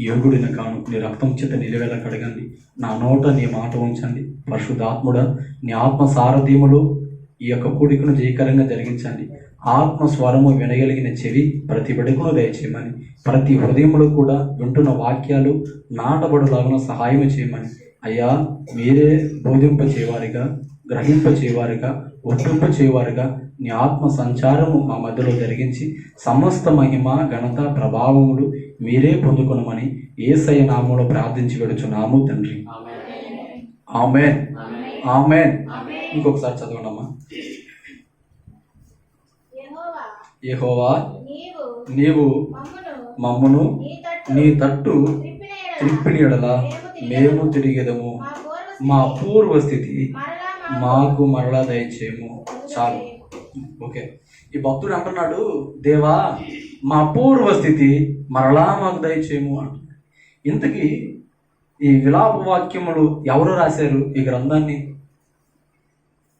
యోగుడిన కాను నీ రక్తం చేత నిలవేళ కడగండి. నా నోట నీ మాట ఉంచండి. పరిశుద్ధాత్ముడ నీ ఆత్మ సారథ్యములో ఈ యొక్క కూడికను జయకరంగా జరిగించండి. ఆత్మ స్వరము వినగలిగిన చెవి ప్రతి బిడకును దయచేయమని ప్రతి హృదయంలో కూడా వింటున్న వాక్యాలు నాటబడులాగా సహాయం చేయమని. అయ్యా మీరే బోధింపచేవారిగా చేయవారిగా ఒప్పింపచేవారుగా నీ ఆత్మ సంచారము మా మధ్యలో జరిగించి సమస్త మహిమ ఘనత ప్రభావములు మీరే పొందుకొనమని ఏసయ నామంలో ప్రార్థించి వెడుచున్నాము తండ్రి. ఆమెన్. ఆమెన్. ఇంకొకసారి చదవండమ్మా. యహోవా నీవు మమ్మును మమ్మను నీ తట్టు నీ త్రిప్పిని మేము తిరిగేదము. మా పూర్వ స్థితి మాకు మరలా దయచేయము. చాలు. ఓకే. ఈ భక్తుడు అంటున్నాడు దేవా మా పూర్వ స్థితి మరలా మాకు దయచేయము అంటున్నాడు. ఇంతకీ ఈ విలాప వాక్యములు ఎవరు రాశారు ఈ గ్రంథాన్ని?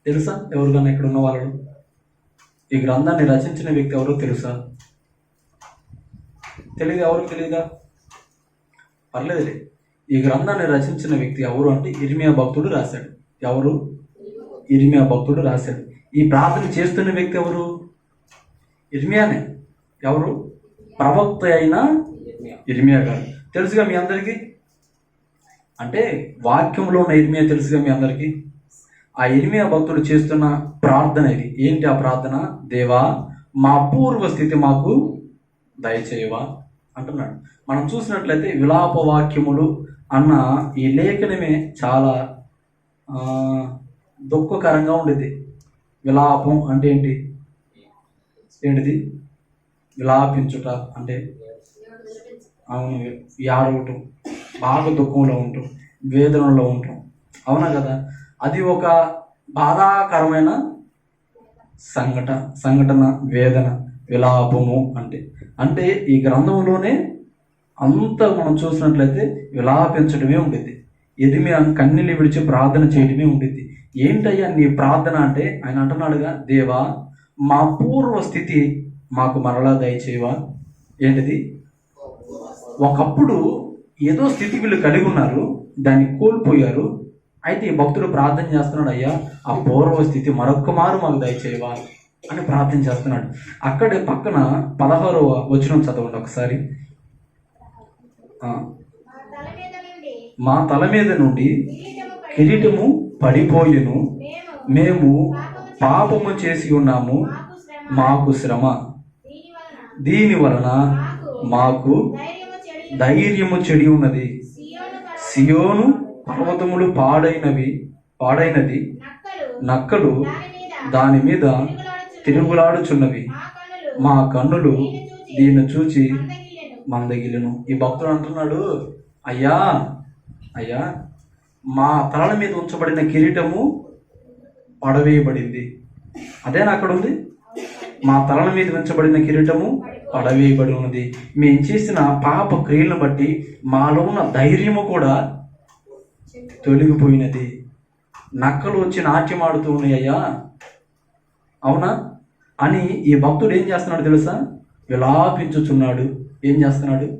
తెలుసా? ఎవరికన్నా ఇక్కడ ఉన్న వాళ్ళు ఈ గ్రంథాన్ని రచించిన వ్యక్తి ఎవరో తెలుసా? తెలియదు ఎవరు తెలియదా పర్లేదులే. ఈ గ్రంథాన్ని రచించిన వ్యక్తి ఎవరు అంటే ఇరిమియా భక్తుడు రాశాడు. ఎవరు? ఇరిమియా భక్తుడు రాశాడు. ఈ ప్రార్థన చేస్తున్న వ్యక్తి ఎవరు? ఇర్మియానే. ఎవరు? ప్రవక్త అయిన ఇర్మియా గారు. తెలుసుగా మీ అందరికీ? అంటే వాక్యంలో ఉన్న ఇర్మియా తెలుసుగా మీ అందరికీ? ఆ ఇర్మియా భక్తుడు చేస్తున్న ప్రార్థన ఇది. ఏంటి ఆ ప్రార్థన? దేవా మా పూర్వ స్థితి మాకు దయచేయవా? అంటున్నాడు. మనం చూసినట్లయితే విలాప వాక్యములు అన్న ఈ లేఖనమే చాలా దుఃఖకరంగా ఉండేది. విలాపం అంటే ఏంటి? ఏంటిది? విలాపించుట అంటే అవును ఏడవటం బాగా దుఃఖంలో ఉంటాం వేదనలో ఉంటాం. అవునా కదా? అది ఒక బాధాకరమైన సంఘట సంఘటన వేదన విలాపము అంటే. అంటే ఈ గ్రంథంలోనే అంత మనం చూసినట్లయితే విలాపించడమే ఉండేది ఎదిమి కన్నీళ్ళు విడిచి ప్రార్థన చేయడమే ఉండేది ఏంటయ్యా నీ ప్రార్థన అంటే? ఆయన అంటున్నాడుగా దేవా మా పూర్వ స్థితి మాకు మరలా దయచేయవా? ఏంటిది? ఒకప్పుడు ఏదో స్థితి వీళ్ళు కలిగి ఉన్నారు దాన్ని కోల్పోయారు. అయితే ఈ భక్తుడు ప్రార్థన చేస్తున్నాడు అయ్యా ఆ పూర్వ స్థితి మరొక్క మారు మాకు దయచేయవా? అని ప్రార్థన చేస్తున్నాడు. అక్కడే పక్కన పదహారవ వచనం చదవండి ఒకసారి. మా తల మీద నుండి కిరీటము పడి మేము పాపము చేసి ఉన్నాము. మాకు శ్రమ. దీని వలన మాకు ధైర్యము చెడి ఉన్నది. సియోను పర్వతములు పాడైనవి పాడైనది. నక్కలు దాని మీద తిరుగులాడుచున్నవి. మా కన్నులు దీన్ని చూచి మందగిలను. ఈ భక్తుడు అంటున్నాడు అయ్యా అయ్యా మా తలల మీద ఉంచబడిన కిరీటము పడవేయబడింది. అదేనా అక్కడ ఉంది మా తలల మీద ఉంచబడిన కిరీటము పడవేయబడి ఉన్నది మేము చేసిన పాప క్రియలను బట్టి మాలో ఉన్న ధైర్యము కూడా తొలగిపోయినది. నక్కలు వచ్చి నాట్యం ఆడుతూ ఉన్నాయ్యా అవునా? అని ఈ భక్తుడు ఏం చేస్తున్నాడు తెలుసా? విలాపించుచున్నాడు. ఏం చేస్తున్నాడు?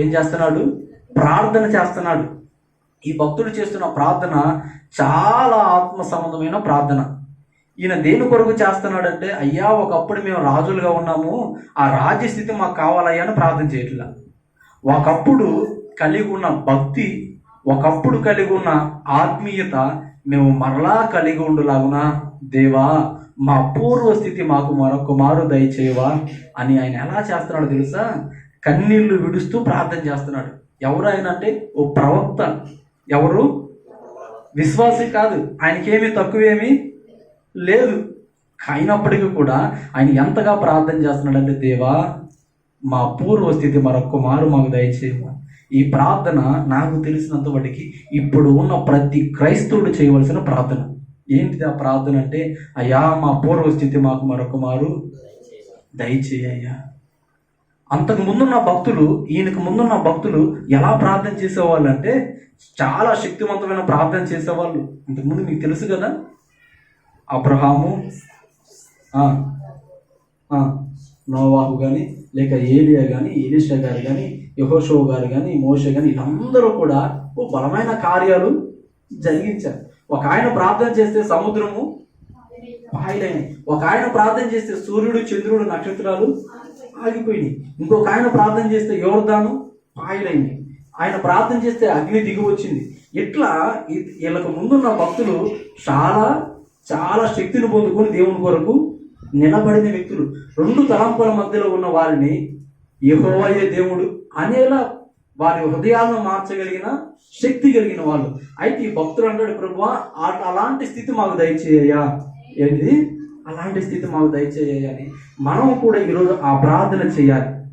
ఏం చేస్తున్నాడు? ప్రార్థన చేస్తున్నాడు. ఈ భక్తుడు చేస్తున్న ప్రార్థన చాలా ఆత్మ సంబంధమైన ప్రార్థన. ఈయన దేని కొరకు చేస్తున్నాడంటే అయ్యా ఒకప్పుడు మేము రాజులుగా ఉన్నాము. ఆ రాజ్య స్థితి మాకు కావాలయ్యా అని ప్రార్థన చేయట్లా. ఒకప్పుడు కలిగి ఉన్న భక్తి ఒకప్పుడు కలిగి ఉన్న ఆత్మీయత మేము మరలా కలిగి ఉండులాగునా? దేవా మా పూర్వ స్థితి మాకు మరొక మారు దయచేయవా అని ఆయన ఎలా చేస్తున్నాడో తెలుసా? కన్నీళ్ళు విడుస్తూ ప్రార్థన చేస్తున్నాడు. ఎవరు ఆయన అంటే ఓ ప్రవక్త. ఎవరు? విశ్వాసి కాదు. ఆయనకేమీ తక్కువేమీ లేదు. అయినప్పటికీ కూడా ఆయన ఎంతగా ప్రార్థన చేస్తున్నాడంటే దేవా మా పూర్వస్థితి మరొక మారు మాకు దయచేయమా. ఈ ప్రార్థన నాకు తెలిసినంత వాటికి ఇప్పుడు ఉన్న ప్రతి క్రైస్తవుడు చేయవలసిన ప్రార్థన. ఏంటిది ఆ ప్రార్థన అంటే అయ్యా మా పూర్వస్థితి మాకు మరొక మారు దయచేయ్యా అంతకు ముందున్న భక్తులు ఈయనకు ముందున్న భక్తులు ఎలా ప్రార్థన చేసేవాళ్ళు అంటే చాలా శక్తివంతమైన ప్రార్థన చేసేవాళ్ళు. ఇంతకుముందు మీకు తెలుసు కదా అబ్రహాము నోవాహు కానీ లేక ఏలియా కానీ ఏలిషా గారు కానీ యహోషో గారు కానీ మోషే కానీ వీళ్ళందరూ కూడా ఓ బలమైన కార్యాలు జరిగించారు. ఒక ఆయన ప్రార్థన చేస్తే సముద్రము పాయలైనవి ఒక ఆయన ప్రార్థన చేస్తే సూర్యుడు చంద్రుడు నక్షత్రాలు ఆగిపోయినాయి. ఇంకొక ఆయన ప్రార్థన చేస్తే యోర్ధాను పాయలైంది ఆయన ప్రార్థన చేస్తే అగ్ని దిగి వచ్చింది. ఇట్లా వీళ్ళకు ముందున్న భక్తులు చాలా చాలా శక్తిని పొందుకొని దేవుని కొరకు నిలబడిన వ్యక్తులు. రెండు తలంపుల మధ్యలో ఉన్న వారిని యహోవయ్యే దేవుడు అనేలా వారి హృదయాలను మార్చగలిగిన శక్తి కలిగిన వాళ్ళు. అయితే ఈ భక్తులు అంటాడు ప్రభు అలాంటి స్థితి మాకు దయచేయ్యా. ఏంటిది? అలాంటి స్థితి మాకు దయచేయ్యా అని. మనం కూడా ఈరోజు ఆ ప్రార్థన చేయాలి.